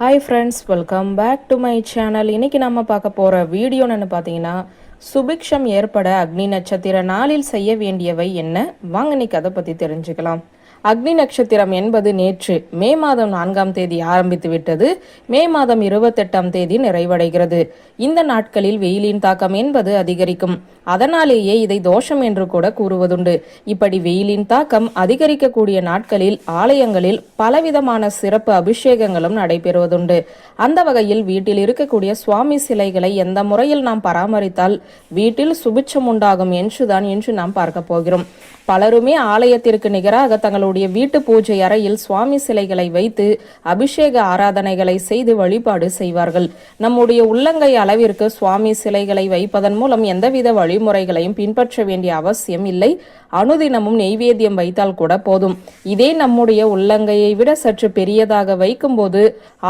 Hi friends welcome back to my channel இன்னைக்கு நம்ம பார்க்க போகிற வீடியோன்னு பார்த்தீங்கன்னா சுபிக்ஷம் ஏற்பட அக்னி நட்சத்திர நாளில் செய்ய வேண்டியவை என்ன? வாங்க இன்னைக்கு அதை பற்றி தெரிஞ்சுக்கலாம். அக்னி நட்சத்திரம் என்பது நேற்று மே மாதம் நான்காம் தேதி ஆரம்பித்து விட்டது மே மாதம் இருபத்தெட்டாம் தேதி நிறைவடைகிறது. இந்த நாட்களில் வெயிலின் தாக்கம் என்பது அதிகரிக்கும். அதனாலேயே இதை தோஷம் என்று கூட கூறுவதுண்டு. இப்படி வெயிலின் தாக்கம் அதிகரிக்கக்கூடிய நாட்களில் ஆலயங்களில் பலவிதமான சிறப்பு அபிஷேகங்களும் நடைபெறுவதுண்டு. அந்த வகையில் வீட்டில் இருக்கக்கூடிய சுவாமி சிலைகளை எந்த முறையில் நாம் பராமரித்தால் வீட்டில் சுபிட்சம் உண்டாகும் என்றுதான் இன்று நாம் பார்க்க போகிறோம். பலருமே ஆலயத்திற்கு நிகராக தங்கள் தங்களுடைய வீட்டு பூஜை அறையில் சுவாமி சிலைகளை வைத்து அபிஷேக ஆராதனைகளை செய்து வழிபாடு செய்வார்கள். நம்முடைய உள்ளங்கை அளவிற்கு சுவாமி சிலைகளை வைப்பதன் மூலம் எந்தவித வழிமுறைகளையும் பின்பற்ற வேண்டிய அவசியம் இல்லை. அனுதினமும் நெய்வேத்தியம் வைத்தால் கூட போதும். இதே நம்முடைய உள்ளங்கையை விட சற்று பெரியதாக வைக்கும்போது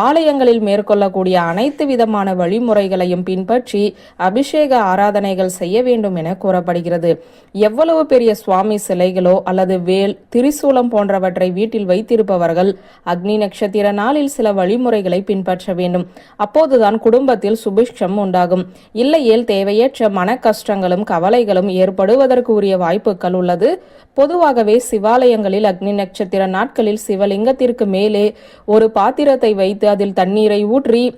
ஆலயங்களில் மேற்கொள்ளக்கூடிய அனைத்து விதமான வழிமுறைகளையும் பின்பற்றி அபிஷேக ஆராதனைகள் செய்ய வேண்டும் என கூறப்படுகிறது. எவ்வளவு பெரிய சுவாமி சிலைகளோ அல்லது வேல் திரிசூலம் போன்றவற்றை வீட்டில் வைத்திருப்பவர்கள் அக்னி நட்சத்திர நாளில் சில வழிமுறைகளை பின்பற்ற வேண்டும். அப்போதுதான் குடும்பத்தில் சுபிக்ஷம் உண்டாகும். இல்லையேல் தேவையற்ற மன கஷ்டங்களும் கவலைகளும் ஏற்படுவதற்கு உரிய வாய்ப்புகள் உள்ளது. பொதுவாகவே சிவாலயங்களில் அக்னி நட்சத்திர நாட்களில் சிவலிங்கத்திற்கு மேலே ஒரு பாத்திரத்தை வைத்து அதில் தண்ணீரை ஊற்றி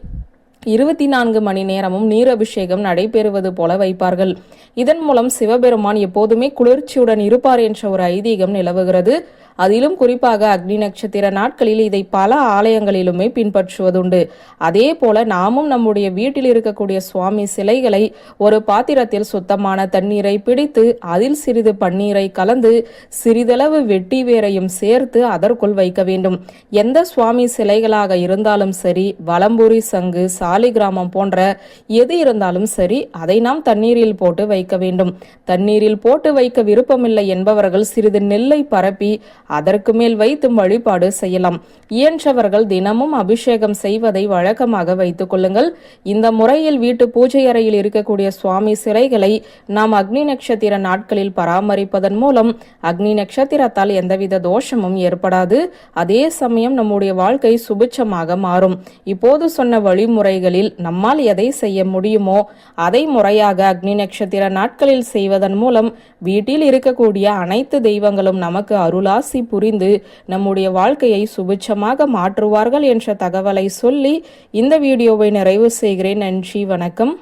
இருபத்தி நான்கு மணி நேரமும் நீர் அபிஷேகம் நடைபெறுவது போல வைப்பார்கள். இதன் மூலம் சிவபெருமான் எப்போதுமே குளிர்ச்சியுடன் இருப்பார் என்ற ஒரு ஐதீகம் நிலவுகிறது. அதிலும் குறிப்பாக அக்னி நட்சத்திர நாட்களில் இதை பல ஆலயங்களிலுமே பின்பற்றுவதுண்டு. அதே போல நாமும் நம்முடைய வீட்டில் இருக்கக்கூடிய சுவாமி சிலைகளை ஒரு பாத்திரத்தில் சுத்தமான தண்ணீரை பிடித்து அதில் சிறிது பன்னீரை கலந்து சிறிதளவு வெட்டி வேரையும் சேர்த்து அதற்குள் வைக்க வேண்டும். எந்த சுவாமி சிலைகளாக இருந்தாலும் சரி வலம்புரி சங்கு சா சாலிகிராமம் போன்ற எது இருந்தாலும் சரி அதை நாம் தண்ணீரில் போட்டு வைக்க வேண்டும். தண்ணீரில் போட்டு வைக்க விருப்பமில்லை என்பவர்கள் சிறிது நெல்லை பரப்பி அதற்கு மேல் வைத்து வழிபாடு செய்யலாம். இயன்றவர்கள் தினமும் அபிஷேகம் செய்வதை வழக்கமாக வைத்துக் கொள்ளுங்கள். இந்த முறையில் வீட்டு பூஜை அறையில் இருக்கக்கூடிய சுவாமி சிலைகளை நாம் அக்னி நட்சத்திர நாட்களில் பராமரிப்பதன் மூலம் அக்னி நட்சத்திரத்தால் எந்தவித தோஷமும் ஏற்படாது. அதே சமயம் நம்முடைய வாழ்க்கை சுபிட்சமாக மாறும். இப்போது சொன்ன நாட்களில் நம்மால் எதை செய்ய முடியுமோ அதை முறையாக அக்னி நட்சத்திர நாட்களில் செய்வதன் மூலம் வீட்டில் இருக்கக்கூடிய அனைத்து தெய்வங்களும் நமக்கு அருளாசி புரிந்து நம்முடைய வாழ்க்கையை சுபிட்சமாக மாற்றுவார்கள் என்ற தகவலை சொல்லி இந்த வீடியோவை நிறைவு செய்கிறேன். நன்றி வணக்கம்.